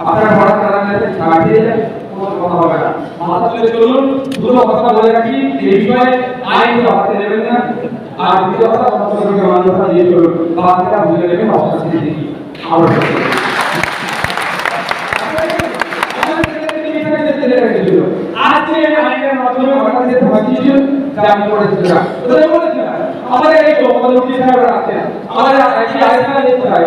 আপনারা পড়াশোনা রাখলে ছাড়িয়ে কোনো কথা হবে না। মাথা তুলে চলুন, দুটো কথা বলে রাখি, এই বিষয়ে আইন তো হাতে নেবেন না। আর দ্বিতীয় কথা সমস্ত মানুষরা দিয়ে চলুন, বাচ্চারা বুঝে নেবেন অবস্থা দেখি আমরা আজকে আইনের মাধ্যমে ঘটনা যেতে পারছিল জামিন করেছিলাম ওদের বলেছিলাম আমাদের এই আমাদের আছেন আমাদের আইনটা যেতে হয়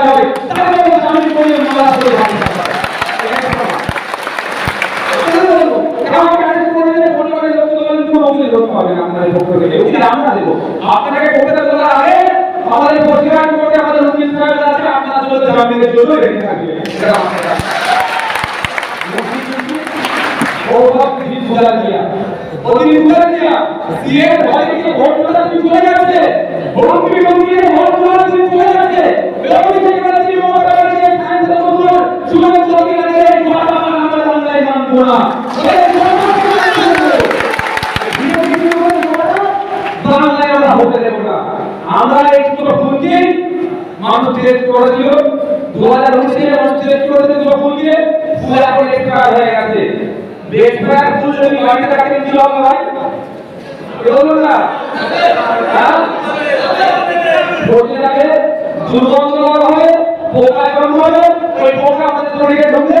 যদি দরকার আমি করে মালা করে আপনাকে কোথায় বলা আগে আমাদের পরিবার আমাদের উকিল সাহেব আছে, আপনার জন্য জামিনের জন্য রেখে থাকবে এটা আমাদের ভোট দিন বুঝা দিয়া ভয় ভোট তোলা চলে গেছে ভোট দিবি বাংলায় আমরা একটু ফুলকে মানুষ ডিরেক্ট করেছিল দু হাজার উনিশে মানুষ ডিরেক্ট করেছিল দুটো ফুলকে ফুল এখন হয়ে গেছে। এক্সপায়ার ফুল যদি বাড়িতে রাখেন কি হবে ভাই? বলুন না? হ্যাঁ? দুর্গন্ধ হবে পোকা জন্ম হবে, ওই পোকা আমাদের শরীরে ঢুকে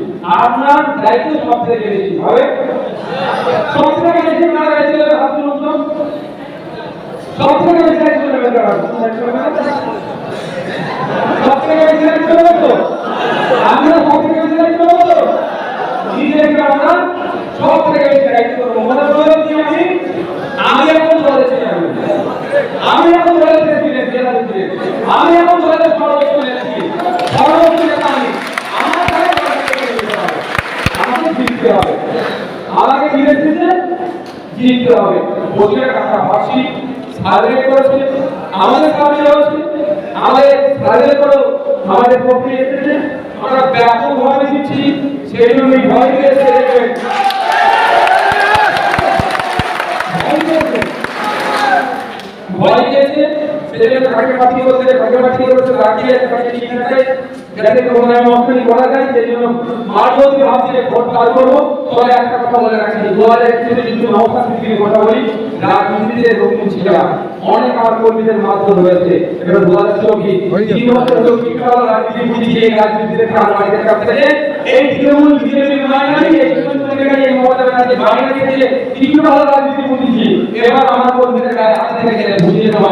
আপনার দায়িত্ব সব থেকে বেশি, হবে? সব থেকে বেশি না দায়িত্ব হবে? হাত। সব বেশি দায়িত্ব নেবেন কারা? সব থেকে বেশি দায়িত্ব নেবেন তো আমরা সব থেকে বেশি দায়িত্ব নেব তো নিজেকে আমরা সব থেকে বেশি দায়িত্ব নেব মনে করলাম কি আমি আমি এখন বলেছি আমি আমি এখন বলেছি প্রেসিডেন্ট জেলা প্রেসিডেন্ট আমি এখন বলেছি সর্বোচ্চ নেত্রী সর্বোচ্চ নেতা আমি আমার তাহলে আমাকে জিততে হবে। আমাকে জিতেছে জিততে হবে। টাকা ভাবছি, সার্ভে করেছে, আমাদের সার্ভে হয়েছে আমাদের সার্ভে করো, আমাদের পক্ষে এসেছে, আমরা ব্যাপকভাবে দিচ্ছি, সেই জন্যই ভয় দিয়েছে ভয় দিয়েছে সেজন্য কাকে পাঠি করতে কাকে পাঠি করতে রাখিয়ে কাকে ঠিক রাখে যাতে কোনো নামে অপশনই করা যায় সেই জন্য মার যদি ভাবছি যে ভোট পার করব। তবে একটা কথা বলে রাখি দু হাজার একত্রিশে যদি নৌকা স্মৃতির কথা বলি রাজনীতিতে রকম ছিল অনেক আমার কর্মীদের মাধ্যম রয়েছে এবার দু হাজার চব্বিশ তিন বছর হলো বিপ্লব রাজনীতি বুঝিয়ে এই রাজনীতিতে বাড়িতে কাছ থেকে এই তৃণমূল বিজেপি মাইনারি এই তৃণমূল এই মমতা ব্যানার্জি মাইনারি থেকে তিন ভালো রাজনীতি বুঝিয়েছি। এবার আমার কর্মীদের গায়ে হাত থেকে গেলে বুঝিয়ে দেওয়া